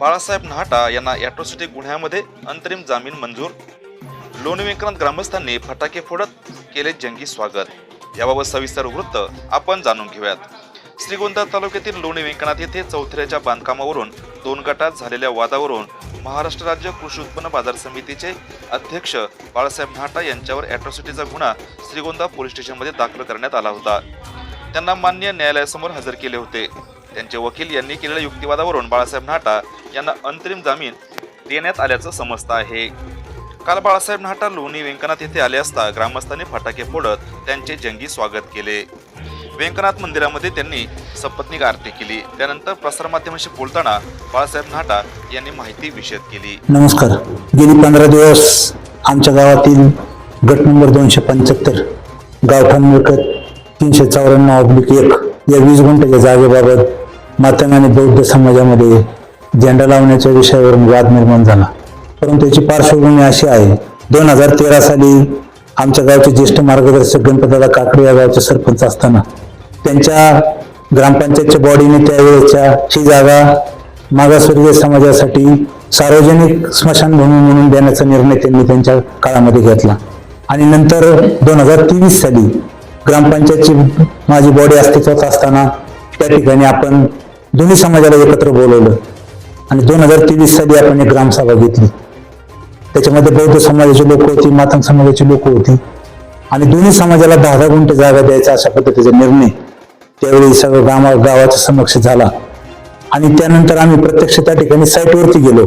बाळासाहेब नाहटा यांना ॲट्रॉसिटी गुन्ह्यामध्ये अंतरिम जामीन मंजूर. लोणी ग्रामस्थांनी फटाके फोडत केले जंगी स्वागत. याबाबत सविस्तर वृत्त आपण जाणून घेऊयात. श्रीगोंदा तालुक्यातील लोणी व्यंकनाथ येथे चौथऱ्याच्या बांधकामावरून दोन गटात झालेल्या वादावरून महाराष्ट्र राज्य कृषी उत्पन्न बाजार समितीचे अध्यक्ष बाळासाहेब नाहटा यांच्यावर ॲट्रॉसिटीचा गुन्हा श्रीगोंदा पोलीस स्टेशनमध्ये दाखल करण्यात आला होता. त्यांना मान्य न्यायालयासमोर हजर केले होते. त्यांचे वकील यांनी केलेल्या युक्तिवादावरून बाळासाहेब नाटा यांना अंतरिम जामीन देण्यात आल्याचं समजतं आहे. काल बाळासाहेब नाटा लोणी व्यंकनाथ येथे आले असता ग्रामस्थांनी फटाके फोडत त्यांचे जंगी स्वागत केले. व्यंकनाथ मंदिरामध्ये त्यांनी सपत्नीक आरती केली. त्यानंतर प्रसारमाध्यमांशी बोलताना बाळासाहेब नाटा यांनी माहिती विषद केली. नमस्कार. गेली पंधरा दिवस आमच्या गावातील गट नंबर दोनशे पंच्याहत्तर गावठाण मिळकत तीनशे चौऱ्याण्णव ऑब्लिक एक या वीस गुंठ्याच्या जागेबाबत मातंग आणि बौद्ध समाजामध्ये झेंडा लावण्याच्या विषयावरून वाद निर्माण झाला. परंतु याची पार्श्वभूमी अशी आहे दोन हजार तेरा साली आमच्या गावचे ज्येष्ठ मार्गदर्शक गणपतदादा काकडे या गावचे सरपंच असताना त्यांच्या ग्रामपंचायतच्या बॉडीने त्यावेळेच्या ही जागा मागासवर्गीय समाजासाठी सार्वजनिक स्मशानभूमी म्हणून देण्याचा निर्णय त्यांनी त्यांच्या काळामध्ये घेतला. आणि नंतर दोन हजार तेवीस साली ग्रामपंचायतची माझी बॉडी अस्तित्वात असताना त्या ठिकाणी आपण दोन्ही समाजाला एकत्र बोलवलं. आणि दोन हजार तेवीस साली आपण एक ग्रामसभा घेतली. त्याच्यामध्ये बौद्ध समाजाची लोक होती मातंग समाजाची लोक होती. आणि दोन्ही समाजाला दहा दहा गुंठे जागा द्यायचा अशा पद्धतीचा निर्णय त्यावेळी सगळं गावा गावाच्या समक्ष झाला. आणि त्यानंतर आम्ही प्रत्यक्ष त्या ठिकाणी साईटवरती गेलो.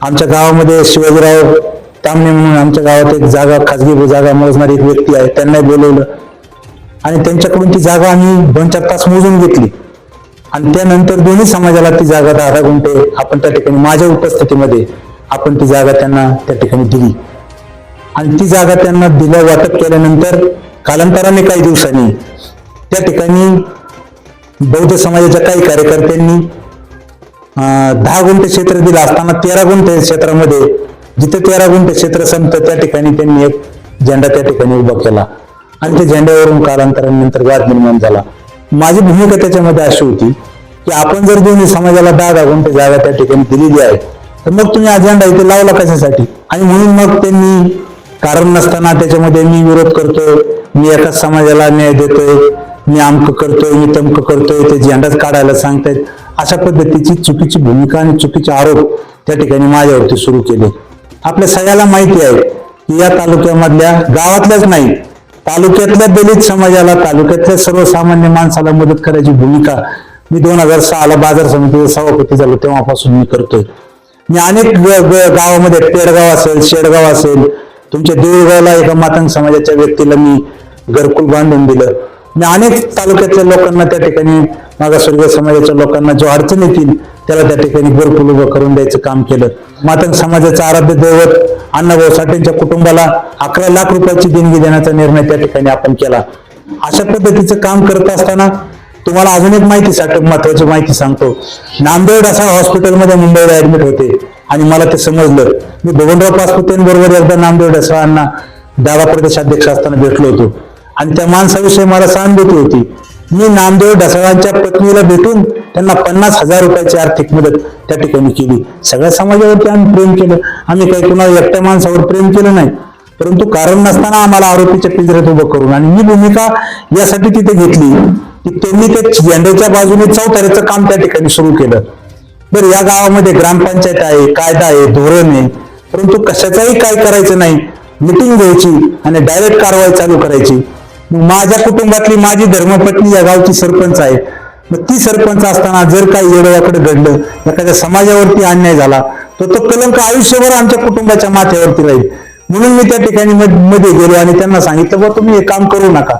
आमच्या गावामध्ये शिवाजीराव तामणे म्हणून आमच्या गावात एक जागा खाजगी जागा मोजणारी एक व्यक्ती आहे त्यांना बोलवलं. आणि त्यांच्याकडून ती जागा आम्ही दोन चार तास मोजून घेतली. आणि त्यानंतर दोन्ही समाजाला ती जागा दहा दहा गुंठे आपण त्या ठिकाणी माझ्या उपस्थितीमध्ये आपण ती जागा त्यांना त्या ठिकाणी दिली. आणि ती जागा त्यांना दिल्या वाटप केल्यानंतर कालांतराने काही दिवसांनी त्या ठिकाणी बौद्ध समाजाच्या काही कार्यकर्त्यांनी दहा गुंठे क्षेत्र दिलं असताना तेरा गुंठे क्षेत्रामध्ये जिथे तेरा गुंठे क्षेत्र संपतं त्या ठिकाणी त्यांनी एक झेंडा त्या ठिकाणी उभा केला. आणि त्या झेंड्यावरून कालांतरानंतर वाद निर्माण झाला. माझी भूमिका त्याच्यामध्ये अशी होती की आपण जर दोन्ही समाजाला दहा दहा गुंठे जागा त्या ठिकाणी दिलेली आहे तर मग तुम्ही अजेंडा झेंडा इथे लावला कशासाठी? आणि म्हणून मग त्यांनी कारण नसताना त्याच्यामध्ये मी विरोध करतोय मी एकाच समाजाला न्याय देतोय मी अमक करतोय मी तमक करतोय ते झेंडाच काढायला सांगतायत. अशा पद्धतीची चुकीची भूमिका आणि चुकीचे आरोप त्या ठिकाणी माझ्यावरती सुरू केले. आपल्या सगळ्याला माहिती आहे की या तालुक्यामधल्या गावातल्याच नाही तालुक्यातल्या दलित समाजाला तालुक्यातल्या सर्वसामान्य माणसाला मदत करायची भूमिका मी दोन हजार सहाला बाजार समितीचा सभापती झालो तेव्हापासून मी करतोय. मी अनेक गावामध्ये पेडगाव असेल शेडगाव असेल तुमच्या देऊळगावला एका मातंग समाजाच्या व्यक्तीला मी घरकुल बांधून दिलं. मी अनेक तालुक्यातल्या लोकांना त्या ठिकाणी मागासवर्गीय समाजाच्या लोकांना जो अडचण येतील त्याला त्या ठिकाणी घरकुल उभं करून द्यायचं काम केलं. मातंग समाजाचं आराध्य दैवत अण्णाभाऊ साठेंच्या कुटुंबाला अकरा लाख रुपयाची देणगी देण्याचा निर्णय त्या ठिकाणी आपण केला. अशा पद्धतीचं काम करत असताना तुम्हाला अजून एक माहिती साठ महत्वाची माहिती सांगतो. नांदेड असा हॉस्पिटलमध्ये मुंबईला ऍडमिट होते. आणि मला ते समजलं. मी बबनराव पासपुतेंबरोबर एकदा नांदेड सरांना दावा प्रदेशाध्यक्ष असताना भेटलो होतो. आणि त्या माणसाविषयी मला सहानुभूती होती. मी नामदेव ढसाळांच्या पत्नीला भेटून त्यांना पन्नास हजार रुपयाची आर्थिक मदत त्या ठिकाणी केली. सगळ्या समाजावरती आम्ही प्रेम केलं. आम्ही काही कुणाला एकट्या माणसावर प्रेम केलं नाही. परंतु कारण नसताना आम्हाला आरोपीच्या पिंजऱ्यात उभं करून आणि ही भूमिका यासाठी तिथे घेतली. की त्यांनी त्या झेंड्याच्या बाजूने चौताऱ्याचं काम त्या ठिकाणी सुरू केलं. बरं या गावामध्ये ग्रामपंचायत आहे कायदा आहे धोरण आहे. परंतु कशाचाही काय करायचं नाही. मिटिंग घ्यायची आणि डायरेक्ट कारवाई चालू करायची. माझ्या कुटुंबातली माझी धर्मपत्नी या गावची सरपंच आहे. मग ती सरपंच असताना जर काही येडवाकडे घडलं एखाद्या समाजावरती अन्याय झाला तर तो कलंक आयुष्यभर आमच्या कुटुंबाच्या माथ्यावरती राहील. म्हणून मी त्या ठिकाणी मध्ये गेलो आणि त्यांना सांगितलं बा तुम्ही हे काम करू नका.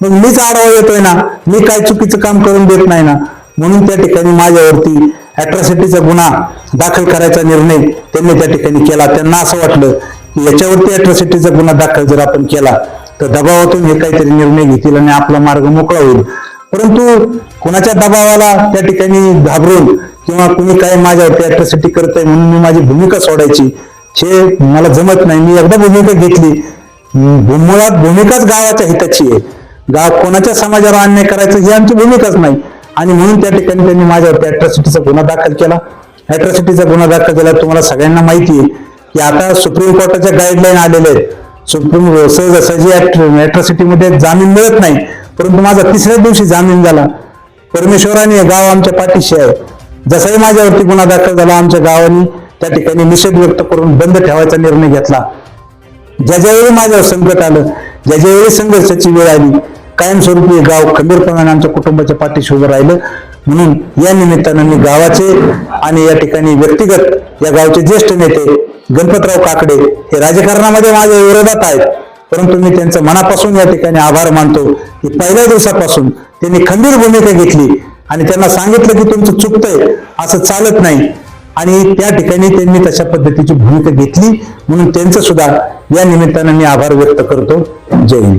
मग मीच आढावा येतोय ना मी काय चुकीचं काम करून देत नाही ना. म्हणून त्या ठिकाणी माझ्यावरती अॅट्रॉसिटीचा गुन्हा दाखल करायचा निर्णय त्यांनी त्या ठिकाणी केला. त्यांना असं वाटलं की याच्यावरती अॅट्रॉसिटीचा गुन्हा दाखल जर आपण केला तर दबावातून हे काहीतरी निर्णय घेतील आणि आपला मार्ग मोकळा होईल. परंतु कुणाच्या दबावाला त्या ठिकाणी घाबरून किंवा कुणी काय माझ्यावरती करत करतंय म्हणून मी माझी भूमिका सोडायची हे मला जमत नाही. मी एकदा भूमिका घेतली मुळात भूमिकाच गावाच्या हिताची आहे. गाव कोणाच्या समाजावर अन्याय करायचं ही आमची भूमिकाच नाही. आणि म्हणून त्या ठिकाणी त्यांनी माझ्यावरती अॅट्रॉसिटीचा गुन्हा दाखल केला. अॅट्रॉसिटीचा गुन्हा दाखल केला तुम्हाला सगळ्यांना माहिती आहे की आता सुप्रीम कोर्टाच्या गाईडलाईन आलेल्या आहेत. सहजासहजी अॅट्रॉसिटीमध्ये जामीन मिळत नाही परंतु माझा तिसऱ्या दिवशी जामीन झाला. परमेश्वराने हे गाव आमच्या पाठीशी आहे. जसाही माझ्यावरती गुन्हा दाखल झाला आमच्या गावाने त्या ठिकाणी निषेध व्यक्त करून बंद ठेवायचा निर्णय घेतला. ज्या ज्यावेळी माझ्यावर संकट आलं ज्या ज्यावेळी संघर्षाची वेळ आली कायमस्वरूपी हे गाव खंबीरपणाने आमच्या कुटुंबाच्या पाठीशी उभं राहिलं. म्हणून या निमित्तानं मी गावाचे आणि या ठिकाणी व्यक्तिगत या गावचे ज्येष्ठ नेते गणपतराव काकडे हे राजकारणामध्ये माझ्या विरोधात आहेत. परंतु मी त्यांचं मनापासून या ठिकाणी आभार मानतो की पहिल्या दिवसापासून त्यांनी खंबीर भूमिका घेतली आणि त्यांना सांगितलं की तुमचं चुकतंय असं चालत नाही. आणि त्या ठिकाणी त्यांनी तशा पद्धतीची भूमिका घेतली म्हणून त्यांचं सुद्धा या निमित्तानं मी आभार व्यक्त करतो. जय हिंद.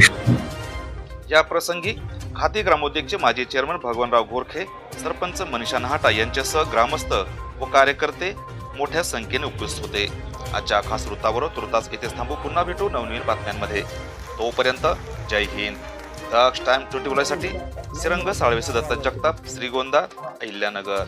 या प्रसंगी खाती ग्रामोद्योगचे माजी चेअरमन भगवानराव गोरखे सरपंच मनीषा नहाटा यांच्यासह ग्रामस्थ व कार्यकर्ते मोठ्या संख्येने उपस्थित होते. आजच्या खास वृत्तावर तुर्तास येथे थांबू. पुन्हा भेटू नवनवीन बातम्यांमध्ये. तोपर्यंत जय हिंद. दक्ष टाइम ट्वेंटी साठी श्रीरंग साळवेसे दत्त जगताप श्रीगोंदा अहिल्यानगर.